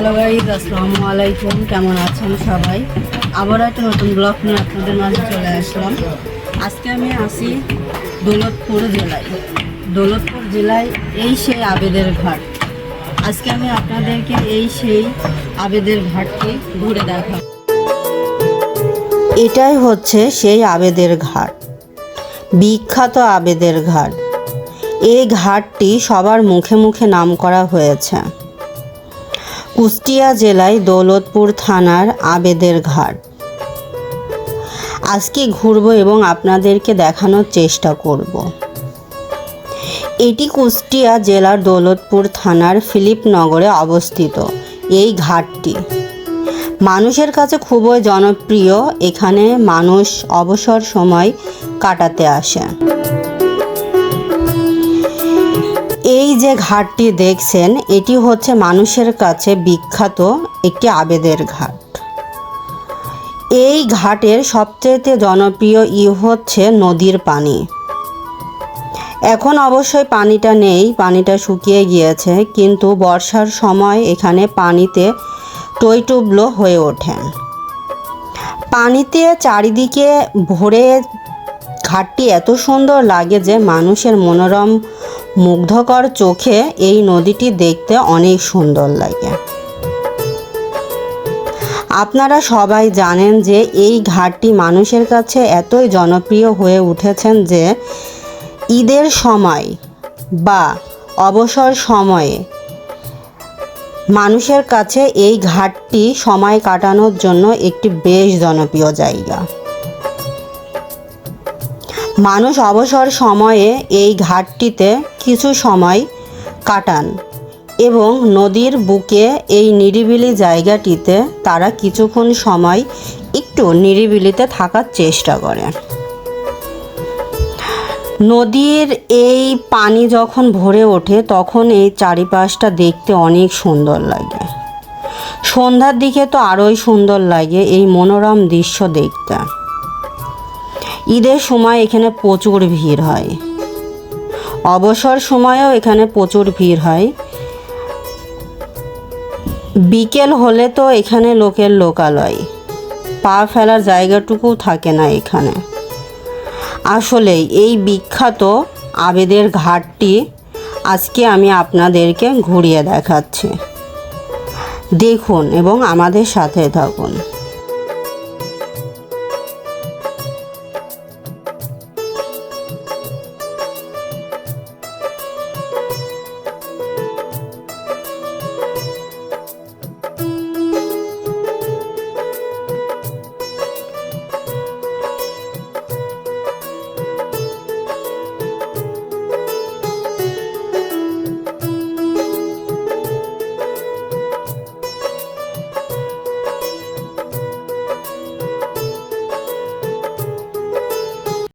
Hello guys আসসালামু আলাইকুম। কেমন আছেন সবাই? আবার একটা নতুন ব্লগ নিয়ে আপনাদের মাঝে চলে আসলাম। আজকে আমি আসি দৌলতপুর জেলায়। দৌলতপুর জেলায় এই সেই আবেদের ঘাট। আজকে আমি আপনাদেরকে এই সেই আবেদের ঘাটটি ঘুরে দেখাব। এটাই হচ্ছে সেই আবেদের ঘাট। বিখ্যাত আবেদের ঘাট। এই ঘাটটি সবার মুখে মুখে নাম করা হয়েছে। কুষ্টিয়া জেলায় দৌলতপুর থানার আবেদের ঘাট। আজকে ঘুরবো এবং আপনাদেরকে দেখানোর চেষ্টা করব। এটি কুষ্টিয়া জেলার দৌলতপুর থানার ফিলিপনগরে অবস্থিত এই ঘাটটি। মানুষের কাছে খুবই জনপ্রিয়। এখানে মানুষ অবসর সময় কাটাতে আসে। এই যে ঘাটটি দেখছেন, এটি হচ্ছে মানুষের কাছে বিখ্যাত একটি আবেদের ঘাট। এই ঘাটের সবচেয়ে জনপ্রিয় ই হচ্ছে নদীর পানি। এখন অবশ্যই পানিটা নেই, পানিটা শুকিয়ে গিয়েছে, কিন্তু বর্ষার সময় এখানে পানিতে টইটুবলো হয়ে ওঠেন পানিতে চারিদিকে ভরে ঘাটটি এত সুন্দর লাগে যে মানুষের মনোরম, মুগ্ধকর চোখে এই নদীটি দেখতে অনেক সুন্দর লাগে। আপনারা সবাই জানেন যে এই ঘাটটি মানুষের কাছে এতই জনপ্রিয় হয়ে উঠেছেন যে ঈদের সময় বা অবসর সময়ে মানুষের কাছে এই ঘাটটি সময় কাটানোর জন্য একটি বেশ জনপ্রিয় জায়গা। মানুষ অবসর সময়ে এই ঘাটটিতে কিছু সময় কাটান এবং নদীর বুকে এই নিরিবিলি জায়গাটিতে তারা কিছুক্ষণ সময় একটু নিরিবিলিতে থাকার চেষ্টা করে নদীর এই পানি যখন ভরে ওঠে, তখন এই চারিপাশটা দেখতে অনেক সুন্দর লাগে। সন্ধ্যার দিকে তো আরোই সুন্দর লাগে এই মনোরম দৃশ্য দেখতে। ঈদের সময় এখানে প্রচুর ভিড় হয়। অবসর সময়েও এখানে প্রচুর ভিড় হয়। বিকেল হলে তো এখানে লোকের লোকালয়। পা ফেলার জায়গাটুকু থাকে না এখানে। আসলেই এই বিখ্যাত আবেদের ঘাটটি আজকে আমি আপনাদেরকে ঘুরিয়ে দেখাচ্ছি। দেখুন এবং আমাদের সাথে থাকুন।